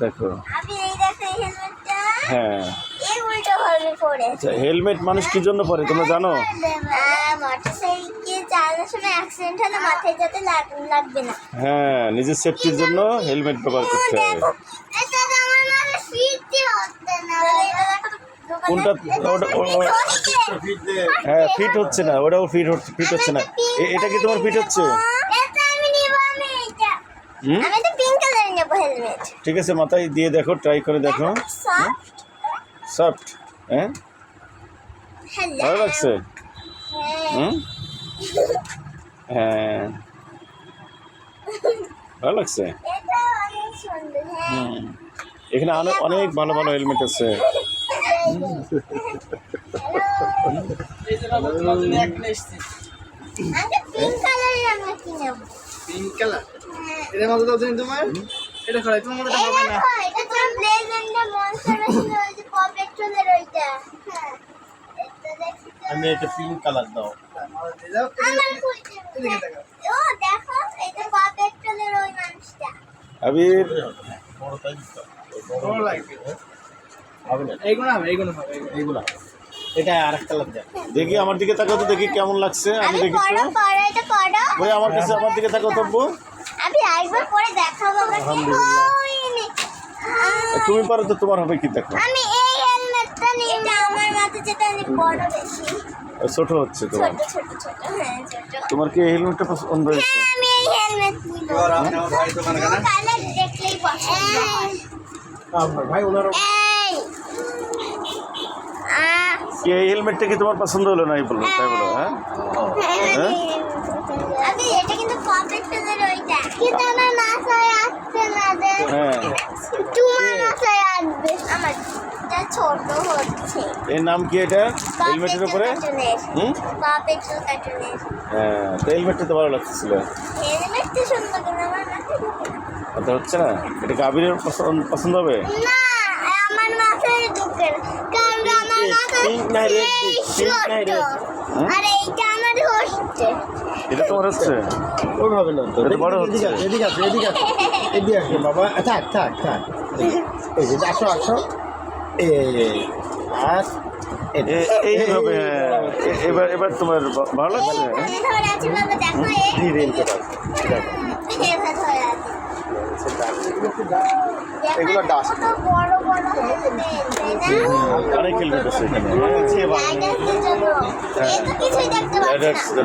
দেখো। হ্যাঁ। এই উল্টো ভাবে পড়ে আচ্ছা হেলমেট মানুষ কি জন্য পরে তোমরা জানো? মোটরসাইকেল চালানোর সময় অ্যাক্সিডেন্ট হলে মাথায় যাতে লাগ- লাগবে না। হ্যাঁ নিজের সেফটির জন্য হেলমেট ব্যবহার করতে হবে। দেখো এটা তো আমার ফিটই হচ্ছে না। কোনটা হ্যাঁ ফিট হচ্ছে না ওটাও ফিট হচ্ছে ফিট হচ্ছে না। এ- এটা কি তোমার ফিট হচ্ছে? এটা আমি নিব আমি এটা হুম? নেব হেলমেট ঠিক আছে মাথায় দিয়ে দেখো ট্রাই করে দেখো। সফট হ্যাঁ? ভালো লাগছে? হুম? হ্যাঁ। ভালো লাগছে? হ্যাঁ। হুম। এখানে অনেক অনেক ভালো ভালো হেলমেট আছে। আমি পিঙ্ক কালারের আমরা কিনব। পিঙ্ক কালার এটার মতো তো তুমি তোমার এটা খড়াই তোমার মতো হবে না? দেখো এটা তো ব্লেজেন্ডার মনস্টার ওই যে পপ পেট্রোলের ওইটা। হ্যাঁ এটা আমি একটা পিঙ্ক কালার দাও। দাও। ও দেখো এটা পপ পেট্রোলের ওই মানুষটা। আবির। বড়টাই দিতে হবে। লাগবে হবে না এইগুলো হবে এইগুলো। হবে। এইগুলো। এটা আর একটা কালার দেখি আমার দিকে তাকাও তো দেখি কেমন লাগছে। আমি দেখি তো ওই আমার কাছে আমার দিকে তাকাও তব্বু আমি একবার পরে দেখাবো তুমি পারো তো তোমার হবে কি দেখো। আমি এই হেলমেটটা নিই এটা আমার মাথায় যেটা অনেক বড় বেশি। ছোট হচ্ছে তোমার। ছোট ছোট ছোট হ্যাঁ ছোট। তোমার কি এই হেলমেটটা পছন্দ হয়েছে? হ্যাঁ, আমি এই হেলমেট নিব। কালার দেখলেই পছন্দ হয়। আমার ভাই ওনার এই আহ, কি এই হেলমেটটা কি তোমার পছন্দ হলো না এই বলল? তাই বলো হ্যাঁ? হ্যাঁ? হ্যাঁ? হচ্ছে। এর নাম কি এটা? হেলমেটের উপরে? হুম? হ্যাঁ তো হেলমেটটা তো ভালো হেলমেটটা সুন্দর না। কথা হচ্ছে না? এটা কি আবিরের পছন্দ পছন্দ হবে? না আমার মাথায় ঢুকে কারণ আমার মাথায় Pink না red, এই pink না ছোট। red? হুম? আর এইটা আমার হচ্ছে। এটা তোমার হচ্ছে? ওইভাবে না তো। বড় হচ্ছে। এদিকে আসো এদিকে আসো এদিকে আসো বাবা। থাক থাক থাক। এই যে আসো আসো। এই আর এই যে, এ- এইভাবে হ্যাঁ। এবার এবার তোমার ভালো লাগছে? ধরে আছে বাবা দেখো এই এই রেলটা দাও। দেখো এভাবে ধরে আছে এগুলো না অনেক হেলমেট আছে এখানে। হ্যাঁ,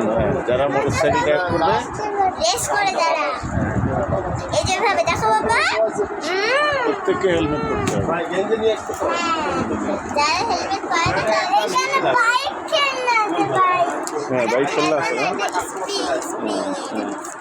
হ্যাঁ যারা মোটর সাইকেল করবে রেস করে যারা এই যে ভাবে দেখো বাবা প্রত্যেককে হেলমেট করতে হবে। ভাই গেঞ্জি নিয়ে আসতে পারো। যারা হেলমেট পায় না? তারা বাইক খেলনা বাইক হ্যাঁ বাইক চলে আসে স্প্রিং স্প্রিং